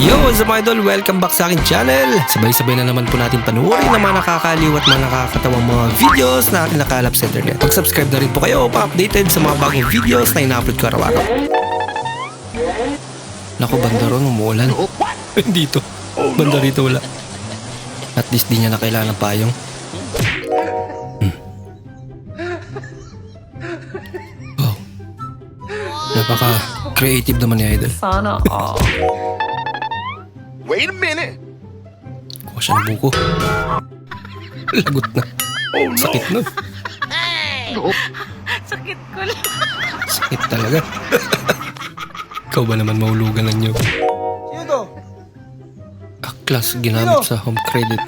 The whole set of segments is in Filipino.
Yo, what's up idol? Welcome back sa akin channel. Sabay-sabay na naman po natin panuorin ng mga nakakaliw at mga nakakatawang mga videos na ating nakalap sa internet. Mag-subscribe na rin po kayo pa updated sa mga bagong videos na ina-upload ko araw-araw. Naku, banda ron, umuulan. Dito. Banda rito wala. At least di niya na kailangan ng payong. Hmm. Wow. Napaka-creative naman ni Idol. Sana all. Wait a minute. Kuha siya ng buko. Lagot na. Sakit na. Sakit ko lang. Sakit talaga. Ikaw ba naman mahulugan ng nyo? Sino to? Aklas ginamit sa home credit.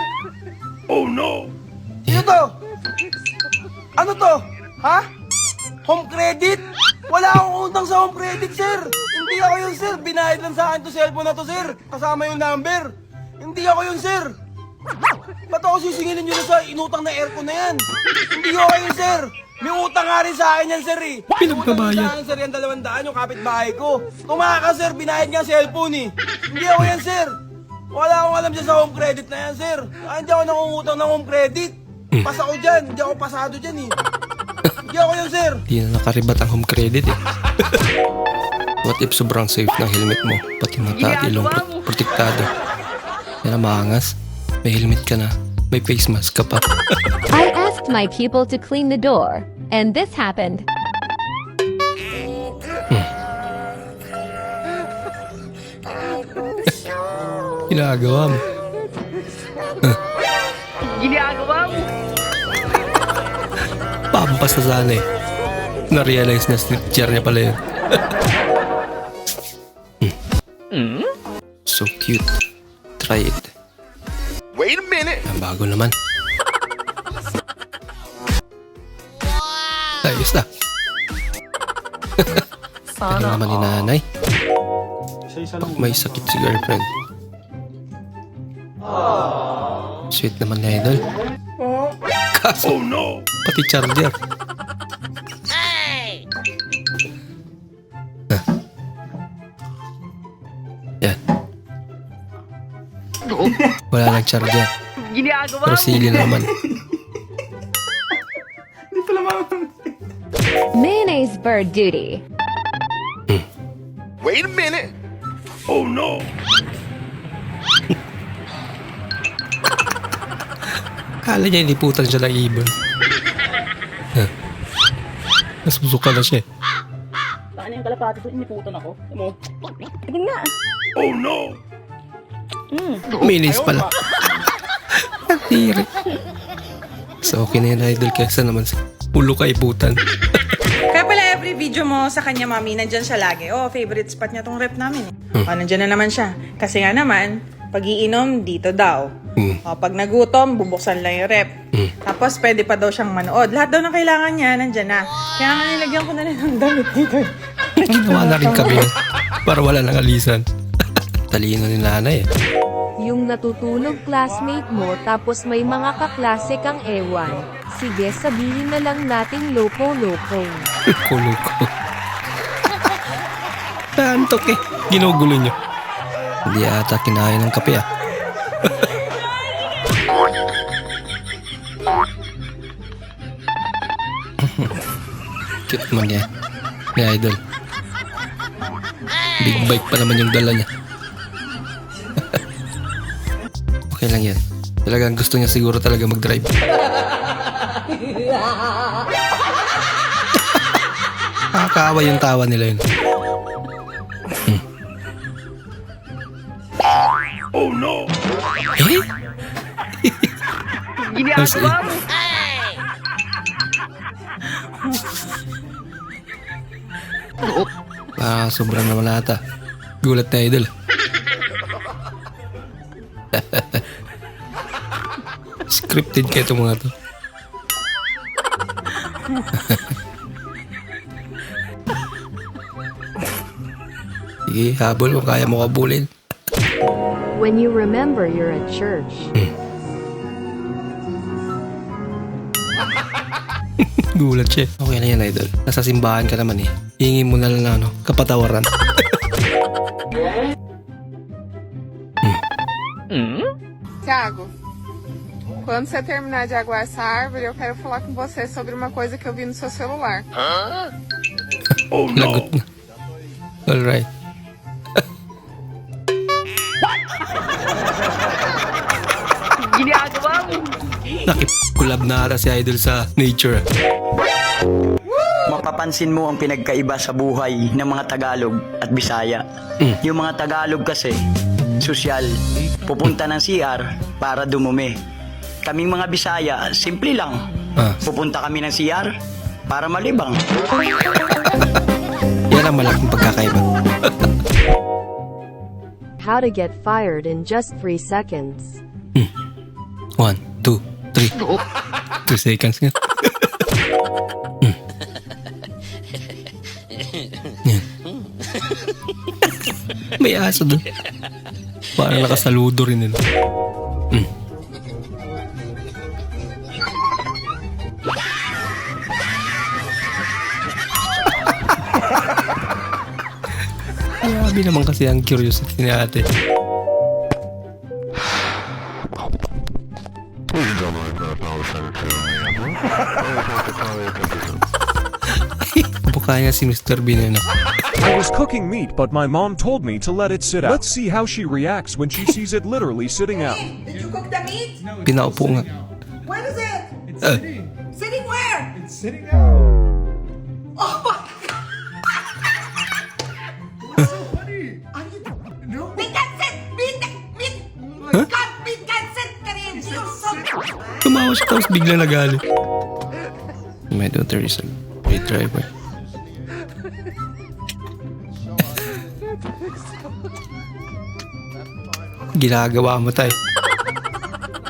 Oh no. Sino to? Ano to? Ha? Home credit? Wala akong utang sa home credit, sir. Hindi ako yun, sir. Binayad lang sa akin to cellphone na to, sir. Kasama yung number. Hindi ako yun, sir. Ba't ako sisingilin nyo na sa inutang na aircon na yan? Hindi ako yun, sir. May utang nga rin sa akin yan, sir, eh. Pinagbabayad. Utang sir, yan dalawang daan yung kapitbahay ko. Tumaka, sir. Binayad nga cellphone, eh. Hindi ako yan, sir. Wala akong alam dyan sa home credit na yan, sir. Ah, hindi ako nangungutang ng home credit. Pas ako dyan. Hindi ako pasado dyan, eh. Hindi ako yan, sir. Di na nakaribat ang home credit eh. What if sobrang safe ng helmet mo? Pati mata at ilong pro- protektado. Yan ang maangas. May helmet ka na. May face mask ka pa. I asked my people to clean the door, and this happened. Ginagawa mo. Ginagawa mo. Pampas na sana eh. Na-realize na slip chair niya pala yun. Hmm. So cute. Try it. Wait a minute. Ang bago naman. Ayos na. Ano Sana naman ni nanay? Pag may sakit si girlfriend. Sweet naman ni idol. Kaso, Oh no. pati charger. Wala lang charger. Ginagawa Pero sili na naman. Mayonnaise bird duty. Wait a minute. Oh no. Kala niya iniputan siya ng ibon. Huh. Nasusuka na siya eh. Saan yung kalapati ko? Iniputan ako. Ano? Tignan nga. Oh no. Minis pala. Tiri. So okay na yun idol kesa naman sa ulo ka iputan. Kaya pala every video mo sa kanya, mami, nandyan siya lagi. Oh, favorite spot niya tong rep namin. Eh. Oh, nandyan na naman siya. Kasi nga naman, pag-iinom, dito daw. Hmm. Oh, pag nagutom, bubuksan lang yung rep. Tapos, pwede pa daw siyang manood. Lahat daw ng kailangan niya, nandyan na. Kaya nga nilagyan ko na rin ng damit dito. Ginawa na rin kami para wala nang alisan. Talino ni nanay eh. Yung natutulog classmate mo tapos may mga kaklase kang ewan. Sige sabihin na lang nating loko-loko. Kulo-ko. Tantok eh. Ginugulo nyo. Hindi ata kinain ng kape ah. Cute man niya. Ni Idol. Big bike pa naman yung dala niya. Okay lang yan. Talagang gusto niya siguro talaga mag-drive. Nakakaawa yung tawa nila yun. Oh no. Eh? Ginagawa mo. Ah, sobrang naman ata. Gulat na idol. Scripted kayo itong mga to. Sige, habol kung kaya mo kabulin. When you remember you're at church. Gulat siya. Okay na yan, idol. Nasa simbahan ka naman eh. Hingi mo na lang na, ano, kapatawaran. Tiago, quando você terminar de aguar essa árvore, eu quero falar com você sobre uma coisa que eu vi no seu celular. Oh Lagot no. na. Alright. Ginagawa mo. Nakip-collab na ata si Idol sa nature. Mapapansin mo ang pinagkaiba sa buhay ng mga Tagalog at Bisaya. Yung mga Tagalog kasi, sosyal, pupunta ng CR para dumumi. Kaming mga Bisaya, simple lang. Ah. Pupunta kami ng CR para malibang. Yan ang malaking pagkakaiba. How to get fired in just 3 seconds. One, two, three. Two seconds nga. Hmm. Yan. May aso doon. Parang nakasaludo rin nila. Grabe naman kasi ang curiosity ni ate. Buka niya si Mr. Bean ano. I was cooking meat, but my mom told me to let it sit out. Let's see how she reacts when she sees it literally sitting out. Did you cook the meat? Pinaupo nga. Where is it? Eh, Sitting where? Tumawa siya tapos bigla nagalit. My daughter is a great driver. Ginagawa mo tayo.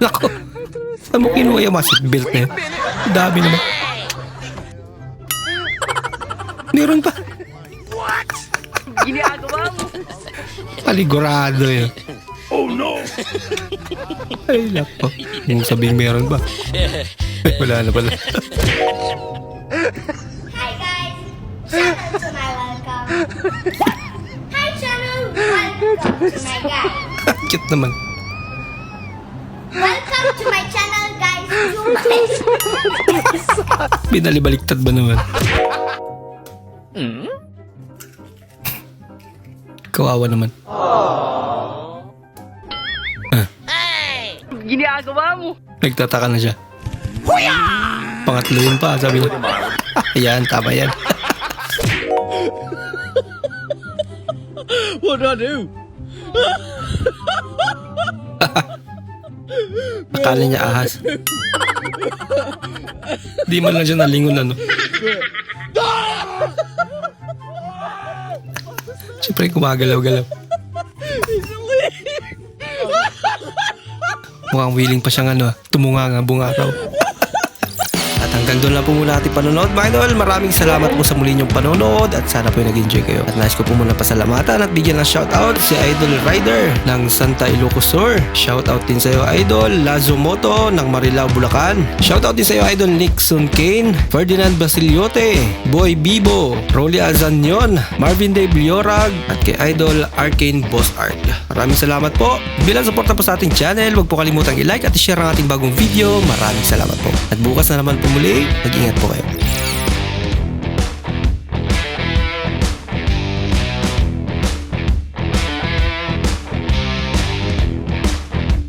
Nako. Saan mo kinuha yung mga seatbelt na yun? Dami naman. Meron pa. Ginagawa mo. Paligurado yun. Oh no. Ay, lako. Kung sabihin meron ba? Ay, wala na pala. Hi guys! Welcome to my welcome. Hi channel! Welcome to my guys. Cute naman. Welcome to my channel guys. Binalibaliktad ba naman? Kawawa naman. Ginagawa mo. Nagtataka na siya. Pangatlo yun pa, sabi niya. Ayan, tama yan. What do I do? Akala niya ahas. Di man lang siya nalingon ano. Siyempre gumagalaw-galaw. Mukhang willing pa siyang ano, tumunga nga bungaraw. At hanggang doon lang po muna ating panonood mga idol. Maraming salamat po sa muli niyong panonood at sana po nag-enjoy kayo. At nais ko po muna pasalamatan at bigyan ng shoutout si Idol Rider ng Santa Ilocos Sur. Shoutout din sa iyo Idol Lazo Moto ng Marilao, Bulacan. Shoutout din sa iyo Idol Nixon Kane, Ferdinand Basiliote, Boy Bibo, Rolly Azanyon, Marvin De Bliorag at kay Idol Arcane Boss Art. Maraming salamat po. Bilang suporta po sa ating channel, huwag po kalimutang i-like at i-share ang ating bagong video. Maraming salamat po. At bukas na naman po muli, mag-ingat po kayo.